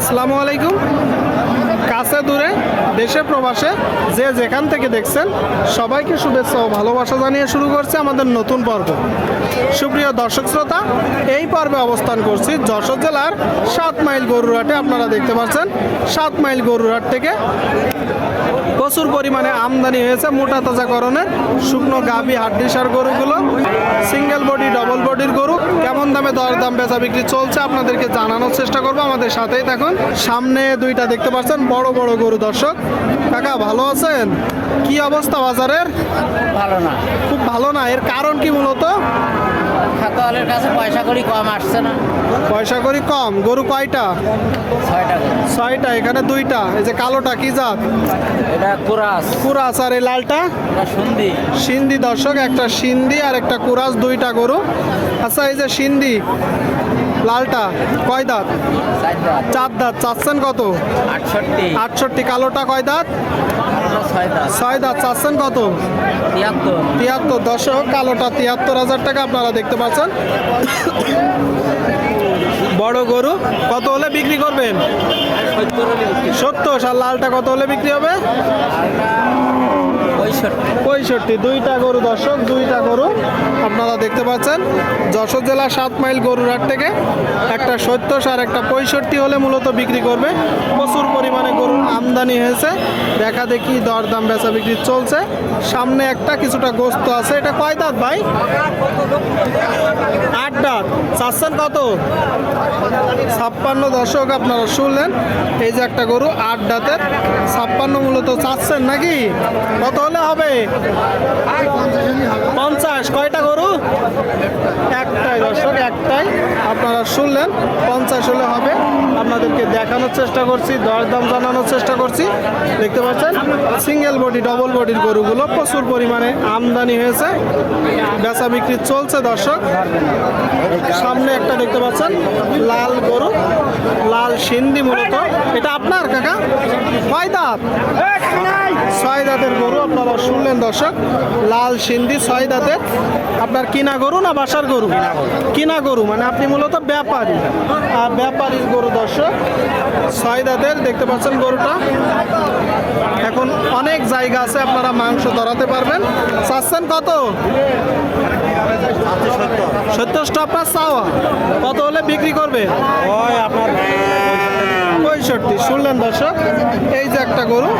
আসসালামু আলাইকুম। কাছে দূরে, দেশে প্রবাসে, যে যেখান থেকে দেখছেন, সবাইকে শুভেচ্ছা ও ভালোবাসা জানিয়ে শুরু করছে আমাদের নতুন পর্ব। সুপ্রিয় দর্শক শ্রোতা, এই পর্বে অবস্থান করছি যশোর জেলার সাত মাইল গরুরহাটে। আপনারা দেখতে পাচ্ছেন, সাত মাইল গরুরহাট থেকে প্রচুর পরিমাণে আমদানি হয়েছে মোটা তাজাকরণের শুকনো গাভি হাড্ডিসার গরুগুলো সিঙ্গেল বডি ডবল বডির গরু। কেমন দামে দর দাম বেচা বিক্রি চলছে আপনাদেরকে জানানোর চেষ্টা করব। আমাদের সাথেই থাকুন। সামনে দুইটা দেখতে পাচ্ছেন বড় বড় গরু দর্শক। কাকা ভালো আছেন? কি অবস্থা বাজারের? ভালো না। খুব ভালো না। এর কারণ কি মূলত? খাতাওয়ালের কাছে পয়সা করি কম আসছে না। পয়সা করি কম। গরু কয়টা? ছয়টা ছয়টা এখানে দুইটা। এই যে কালোটা কি জাত? এটা কুরাস। কুরাস আর এই লালটা? সুন্দি সিন্ধি। দর্শক একটা সিন্ধি আর একটা কুরাস দুইটা গরু। আচ্ছা এই যে সিন্ধি লালটা কয় দাঁত? চার দাঁত। চাচ্ছেন কত? আটষট্টি। আটষট্টি। কালোটা কয় দাঁত। ছয় দাঁত। চাচ্ছেন কত? তিয়াত্তর। তিয়াত্তর। দর্শক কালোটা তিয়াত্তর হাজার টাকা আপনারা দেখতে পাচ্ছেন বড় গরু কত হলে বিক্রি করবেন? সত্তর সাল সত্তর আর লালটা কত হলে বিক্রি হবে? পঁয়ষট্টি। দুইটা গরু দর্শক, দুইটা গরু আপনারা দেখতে পাচ্ছেন। যশোর জেলা সাত মাইল গরুর হাট থেকে একটা সত্তর আর একটা পঁয়ষট্টি হলে মূলত বিক্রি করবে। প্রচুর পরিমাণে গরুর আমদানি হয়েছে। দেখা দেখি দরদাম বেচা বিক্রি চলছে। সামনে একটা কিছুটা গোস্ত আছে। এটা কয় দাঁত ভাই? আট দাঁত। চাচ্ছেন কত? ছাপ্পান্ন দর্শক আপনারা শুনলেন। এই যে একটা গরু আট দাঁতের। ছাপ্পান্ন মূলত চাচ্ছেন নাকি? কত হলে হবে। পঞ্চাশ। কয়টা গরু? একটাই দশ। আপনারা শুনলেন, পঞ্চাশ হলে হবে। আপনাদেরকে দেখানোর চেষ্টা করছি, দরদাম জানানোর চেষ্টা করছি। দেখতে পাচ্ছেন সিঙ্গেল বডি ডবল বডির গরুগুলো প্রচুর পরিমাণে আমদানি হয়েছে। বেচা বিক্রি চলছে, দর্শক। সামনে একটা দেখতে পাচ্ছেন, লাল গরু, লাল সিন্ধি মূলত। এটা আপনার, কাকা? কয় দাঁত ছয় দাঁতের গরু আপনারা শুনলেন, দর্শক। লাল সিন্ধি ছয় দাঁতের আপনার কিনা গরু না বাসার গরু? কিনা গরু। মানে আপনি মূলত ব্যাপারী। আর ব্যাপারীর গরু দর্শক ছয় দাঁতের দেখতে পাচ্ছেন গরুটা। এখন অনেক জায়গা আছে আপনারা মাংস ধরাতে পারবেন। চাচ্ছেন কত? সত্তরটা। আপনার চাওয়া কত হলে বিক্রি করবে? পঁয়ষট্টি। শুনলেন দর্শক এই যে একটা গরু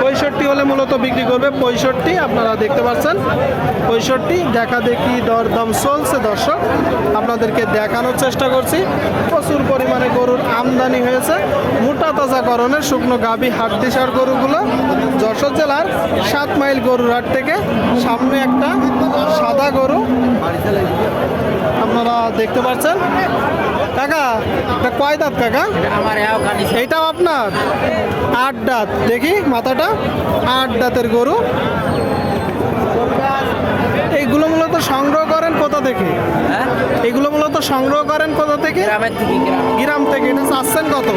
পঁয়ষট্টি হলে মূলত বিক্রি করবে পঁয়ষট্টি, আপনারা দেখতে পাচ্ছেন। পঁয়ষট্টি, দেখা দেখি দরদাম চলছে, দর্শক। আপনাদেরকে দেখানোর চেষ্টা করছি। প্রচুর পরিমাণে গরুর আমদানি হয়েছে। মোটা তাজাকরণের শুকনো গাভী হাড্ডিসার গরুগুলো যশোর জেলার সাত মাইল গরুর হাট থেকে সামনে একটা সাদা গরু। আপনারা দেখতে পাচ্ছেন? কাকা এটা কয় দাঁত কাকা? এইটাও আপনার? আট দাঁত। দেখি মাথাটা। আট দাঁতের গরু। এইগুলো মূলত সংগ্রহ করেন কোথা থেকে? হ্যাঁ? এগুলো মূলত সংগ্রহ করেন কোথা থেকে গ্রাম। গ্রাম থেকে। এটা চাচ্ছেন কত?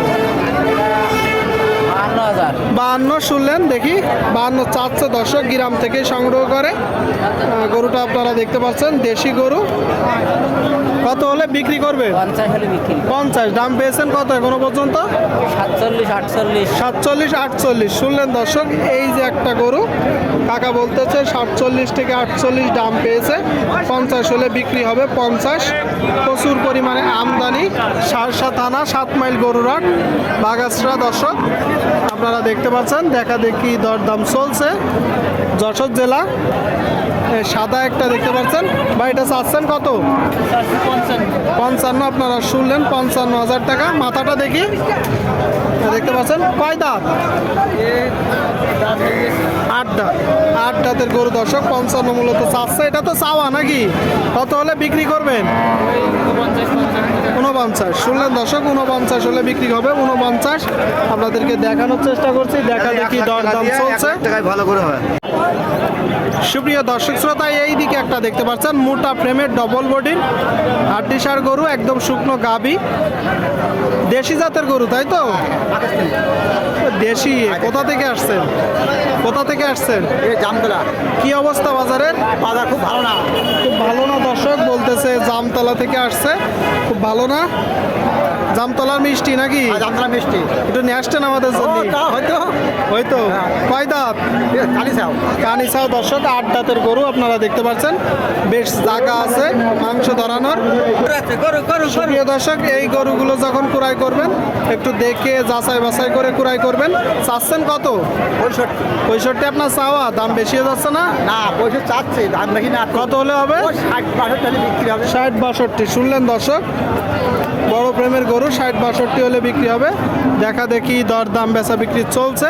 বাহান্ন শুনলেন দেখি। বাহান্ন চারশো দর্শক গ্রাম থেকে সংগ্রহ করে। গরুটা আপনারা দেখতে পাচ্ছেন দেশি গরু। কত হলে বিক্রি করবে? পঞ্চাশ পঞ্চাশ। দাম পেয়েছেন কত এখনও পর্যন্ত? সাতচল্লিশ আটচল্লিশ। সাতচল্লিশ আটচল্লিশ। শুনলেন দর্শক এই যে একটা গরু কাকা বলতেছে সাতচল্লিশ থেকে আটচল্লিশ দাম পেয়েছে। পঞ্চাশ হলে বিক্রি হবে পঞ্চাশ। প্রচুর পরিমাণে আমদানি। সারসা থানা সাত মাইল গরুরাট বাগাসরা দর্শক। আপনারা দেখতে পাচ্ছেন, দেখা দেখি দরদাম চলছে। যশোর জেলা সাদা একটা দেখতে পাচ্ছেন। বা এটা চাচ্ছেন কত? পঞ্চান্ন, আপনারা শুনলেন, পঞ্চান্ন হাজার টাকা। মাথাটা দেখি। দেখতে পাচ্ছেন, কয় দাঁত? আট দাঁত আট দাঁতের গরু দর্শক পঞ্চান্ন মূলত চাচ্ছে। এটা তো চাওয়া নাকি? কত হলে বিক্রি করবেন? উনপঞ্চাশ শুনলেন দর্শক উনপঞ্চাশ হলে বিক্রি হবে উনপঞ্চাশ আপনাদেরকে দেখানোর চেষ্টা করছি দেখা দেখি দরদাম চলছে। ভালো করে হয় সুপ্রিয় দর্শক শ্রোতা এই দিকে একটা দেখতে পাচ্ছেন মোটা ফ্রেমের ডবল বডির হাড্ডিসার গরু একদম শুকনো গাবি দেশি জাতের গরু তাই তো? দেশি কোথা থেকে আসছেন? কোথা থেকে আসছেন? এই জামতলা। কি অবস্থা বাজারের বাজার খুব ভালো না। খুব ভালো না দর্শক? বলতেছে জামতলা থেকে আসছে। খুব ভালো না? জামতলার মিষ্টি নাকি? জামতলা মিষ্টি। একটু নিয়ে আসছেন আমাদের জন্য তা হয়তো হয়তো কয় দাঁত? কালি চাও কানিসাও দর্শক আট দাঁতের গরু আপনারা দেখতে পাচ্ছেন। বেশ জায়গা আছে মাংস ধরানোর। প্রিয় দর্শক এই গরুগুলো যখন কুড়াই করবেন একটু দেখে যাচাই বাছাই করে কুড়াই করবেন। চাচ্ছেন কত? পঁয়ষট্টি। পঁয়ষট্টি আপনার চাওয়া দাম বেশি হয়ে যাচ্ছে না? না পঁয়ষট্টি চাচ্ছে দাম দেখি না। কত হলে হবে? ষাট বাষট্টি বিক্রি হবে। ষাট বাষট্টি শুনলেন দর্শক? বড় প্রেমের গরু ষাট বাষট্টি হলে বিক্রি হবে। দেখা দেখি দর দাম বেচা বিক্রি চলছে।